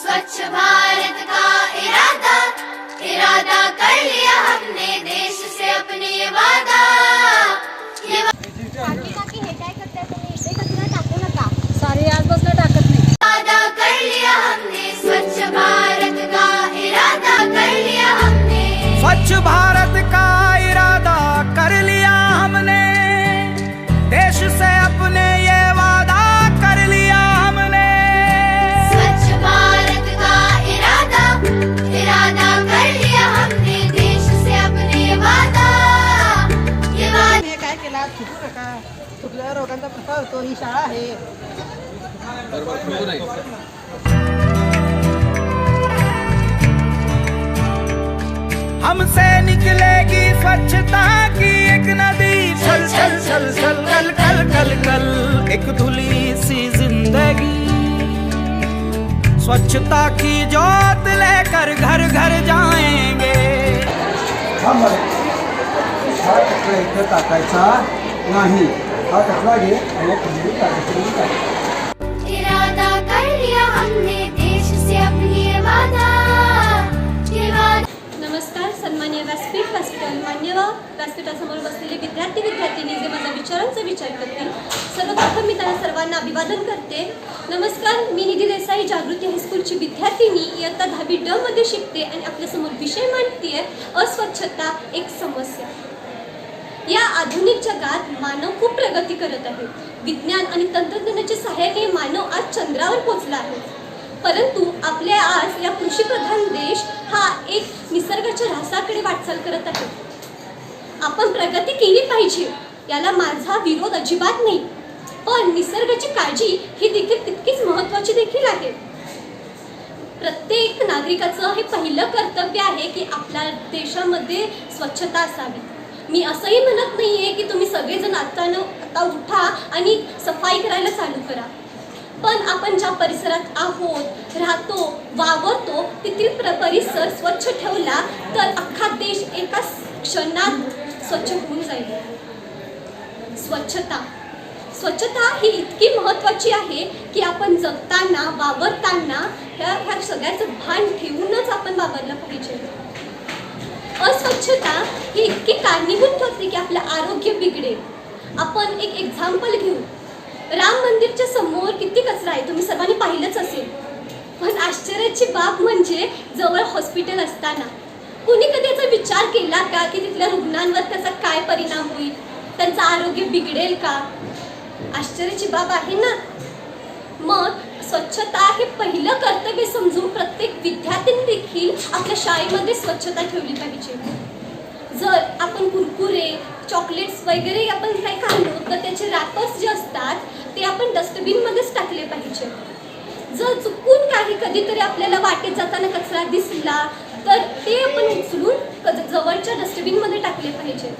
स्वच्छ भारत का इरादा? इरादा कर लिया हमने देश से अपने वादा। चुकू नका चुकल्यावर रोगांचा प्रसार होतो? ही शाळा आहे. हमसे निकलेगी स्वच्छता की एक नदी। चल चल चल चल कल कल कल कल एक धुली सी जिंदगी। स्वच्छता की जोत लेकर घर घर जाएंगे। हा कचरा इथं टाकायचा? नाही. हा कचरा घे आणि खंडीत टाकायचा इरादा कर लिया हमने देश से अपनी ये वादा ये वादा नमस्कार सन्मान्य व्यासपीठ व्यासपीठ मान्यवर व्यासपीठासमोर बसलेले विद्यार्थी विद्यार्थिनी जे माझ्या विचारांचा विचार करतील सर्वप्रथम मी त्यांना सर्वांना अभिवादन करते. नमस्कार मी निधी देसाई जागृती हायस्कूलची विद्यार्थिनी. इयत्ता दहावी ड मध्ये शिकते आणि आपल्यासमोर विषय मांडतीये. अस्वच्छता एक समस्या. या आधुनिक जगात मानव खूप प्रगती करत आहे. विज्ञान आणि तंत्रज्ञानाच्या सहाय्याने मानव आज चंद्रावर पोहोचला आहे. परंतु आपल्या आज या कृषीप्रधान देश हा एक निसर्गाच्या ऱ्हासाकडे वाटचाल करत आहे. आपण प्रगती केली पाहिजे याला माझा विरोध अजिबात नाही. पण निसर्गाची काळजी ही देखील तितकीच महत्त्वाची देखील आहे. प्रत्येक नागरिकाचं हे पहिलं कर्तव्य आहे की आपल्या देशामध्ये स्वच्छता असावी. मी असंही म्हणत नाही आहे की तुम्ही सगळेजण आत्ता न आता उठा आणि सफाई करायला चालू करा. पण आपण ज्या परिसरात आहोत राहतो वावरतो तेथील प्र परिसर स्वच्छ ठेवला तर अख्खा देश एका क्षणात स्वच्छ होऊन जाईल. स्वच्छता. स्वच्छता ही इतकी महत्त्वाची आहे की आपण जगताना वावरताना ह्या ह्या सगळ्याचं भान ठेवूनच आपण वावरलं पाहिजे. अस्वच्छता ही इतकी कारणीभूत ठरते की आपलं आरोग्य बिघडेल. आपण एक एक्झाम्पल घेऊ. राम मंदिरच्या समोर किती कचरा आहे? तुम्ही सर्वांनी पाहिलंच असेल. पण आश्चर्याची बाब म्हणजे जवळ हॉस्पिटल असताना. कुणी कधी याचा विचार केला का की तिथल्या रुग्णांवर त्याचा काय परिणाम होईल? त्यांचं आरोग्य बिघडेल का? आश्चर्याची बाब आहे ना? मग स्वच्छता हे पहिलं कर्तव्य समजून प्रत्येक विद्यार्थ्यांनी देखील आपल्या शाळेमध्ये स्वच्छता ठेवली पाहिजे. जर आपण कुरकुरे चॉकलेट्स वगैरे आपण काही खाल्लो तर त्याचे रॅपर्स जे असतात ते आपण डस्टबिनमध्येच टाकले पाहिजे. जर चुकून काही कधीतरी आपल्याला वाटेत जाताना कचरा दिसला तर ते आपण उचलून क- जवळच्या डस्टबिनमध्ये टाकले पाहिजे.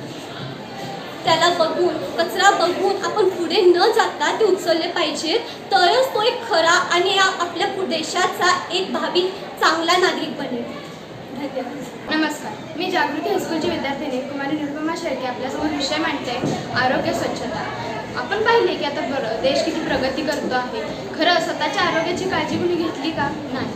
त्याला बघून कचरा बघून आपण पुढे न जाता ते उचलले पाहिजेत तरच तो एक खरा आणि या आपल्या देशाचा एक भावी चांगला नागरिक बनेल. धन्यवाद. नमस्कार. मी जागृती हायस्कूलची विद्यार्थिनी कुमारी निरुपमा शेळके आपल्यासमोर विषय मांडते. आरोग्य स्वच्छता. आपण पाहिले की आता बरं देश किती प्रगती करतो आहे. खरं स्वतःच्या आरोग्याची काळजी कोणी घेतली का? नाही.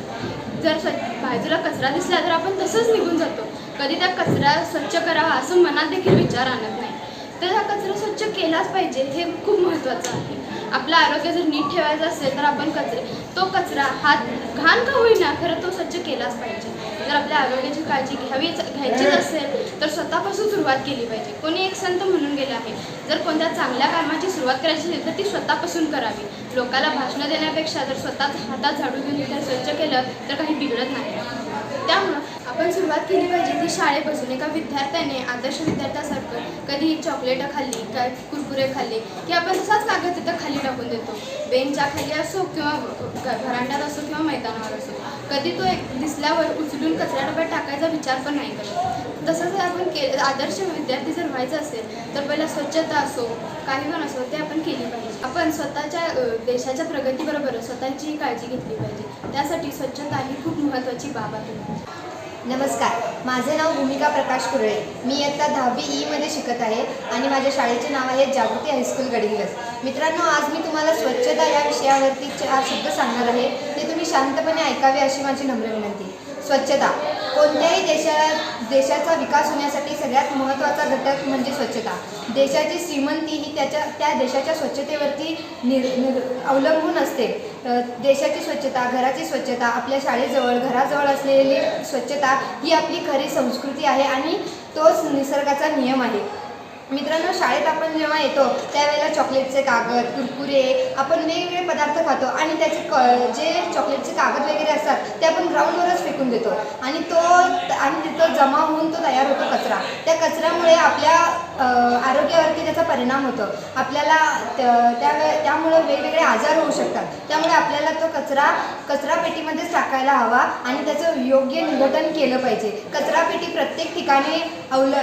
जर स्वच्छ बाजूला कचरा दिसला तर आपण तसंच निघून जातो. कधी त्या कचरा स्वच्छ करावा असं मनात देखील विचार आणत नाही. तर हा कचरा स्वच्छ केलाच पाहिजे हे खूप महत्त्वाचं आहे. आपलं आरोग्य जर नीट ठेवायचं असेल तर आपण कचरे तो कचरा हात घाण का होईना खरं तो स्वच्छ केलाच पाहिजे. जर आपल्या आरोग्याची काळजी घ्यावीच घ्यायचीच असेल तर स्वतःपासून सुरुवात केली पाहिजे. कोणी एक संत म्हणून गेला आहे जर कोणत्या चांगल्या कामाची सुरुवात करायची असेल तर ती स्वतःपासून करावी. लोकाला भाषणं देण्यापेक्षा जर स्वतःच हातात झाडू घेऊन स्वच्छ केलं तर काही बिघडत नाही. त्यामुळं आपण सुरुवात केली पाहिजे ती शाळेपासून. एका विद्यार्थ्याने आदर्श विद्यार्थ्यासारखं कधी चॉकलेटं खाल्ली काय कुरकुरे खाल्ले की आपण तसाच कागद तिथं खाली टाकून देतो. बेंचच्या खाली असो किंवा घ- घरांड्यात असो किंवा मैदानावर असो. कधी तो एक दिसल्यावर उचलून कचरा डब्यात टाकायचा विचार पण नाही करत. तसंच आपण के आदर्श विद्यार्थी जर व्हायचं असेल तर पहिला स्वच्छता असो काही पण असो ते आपण केली पाहिजे. आपण स्वतःच्या देशाच्या प्रगतीबरोबर स्वतःची काळजी घेतली पाहिजे. त्यासाठी स्वच्छता ही खूप महत्त्वाची बाब आहे. नमस्कार. माझे नाव भूमिका प्रकाश कुरळे. मी इयत्ता दहावी e ईमध्ये शिकत आहे आणि माझ्या शाळेचे नाव आहे जागृती हायस्कूल गडिंगस मित्रांनो आज मी तुम्हाला स्वच्छता या विषयावरती चार शब्द सांगणार आहे. ते तुम्ही शांतपणे ऐकावे अशी माझी नम्र विनंती. स्वच्छता. कोणत्याही देशा देशाचा विकास होण्यासाठी सगळ्यात महत्त्वाचा घटक म्हणजे स्वच्छता. देशाची श्रीमंती ही त्याच्या त्या देशाच्या स्वच्छतेवरती निर निर अवलंबून असते. देशाची स्वच्छता घराची स्वच्छता आपल्या शाळेजवळ घराजवळ असलेली स्वच्छता ही आपली खरी संस्कृती आहे आणि तोच निसर्गाचा नियम आहे. मित्रांनो शाळेत आपण जेव्हा येतो त्यावेळेला चॉकलेटचे कागद कुरकुरे आपण वेगवेगळे पदार्थ खातो आणि त्याचे क जे चॉकलेटचे कागद वगैरे असतात ते आपण ग्राउंडवरच फेकून देतो. आणि तो आणि तिथं जमा होऊन तो तयार होतो कचरा. त्या कचऱ्यामुळे आपल्या आरोग्यावरती त्याचा परिणाम होतो. आपल्याला त्या त्यावे- त्यामुळं वेगवेगळे आजार होऊ शकतात. त्यामुळे आपल्याला तो कचरा कचरा पेटीमध्येच टाकायला हवा आणि त्याचं योग्य निघटन केलं पाहिजे. कचरा पेटी प्रत्येक ठिकाणी अवल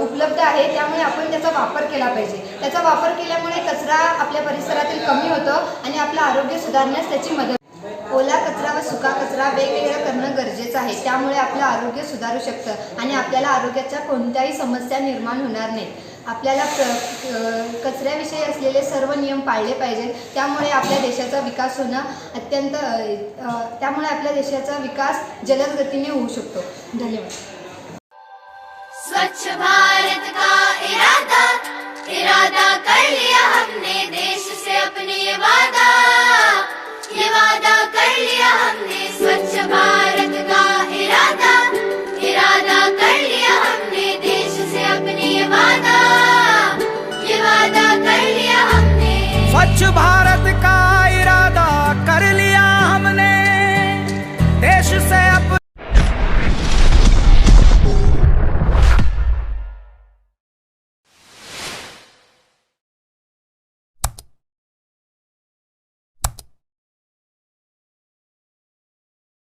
उपलब्ध आहे त्यामुळे आपण त्याचा वापर केला पाहिजे. त्याचा वापर केल्यामुळे कचरा आपल्या परिसरातील कमी होतो आणि आपलं आरोग्य सुधारण्यास त्याची मदत ओला कचरा व सुका कचरा वेगवेगळं करणं गरजेचं आहे. त्यामुळे आपलं आरोग्य सुधारू शकतं आणि आपल्याला आरोग्याच्या कोणत्याही समस्या निर्माण होणार नाही आपल्याला कचऱ्याविषयी असलेले सर्व नियम पाळले पाहिजेत. त्यामुळे आपल्या देशाचा विकास होणं अत्यंत त्यामुळे आपल्या देशाचा विकास जलद गतीने होऊ शकतो. धन्यवाद. स्वच्छ भारत